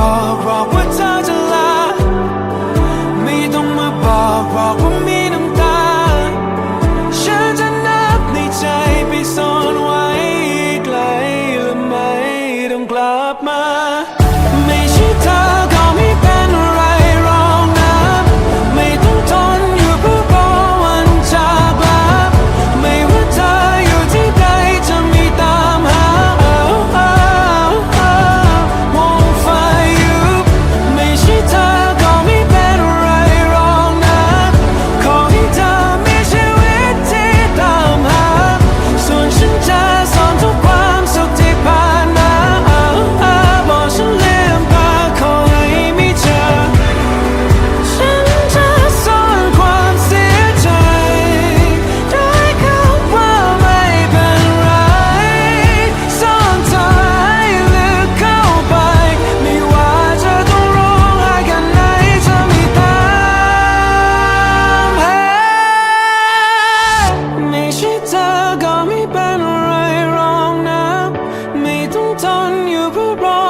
บอกบอกว่าเธอจะลา ไม่ต้องมาบอกบอกว่ามีน้ำตา ฉันจะนับในใจไปซ่อนไว้ไกลหรือไม่ต้องกลับมาไม่ on you were wrong.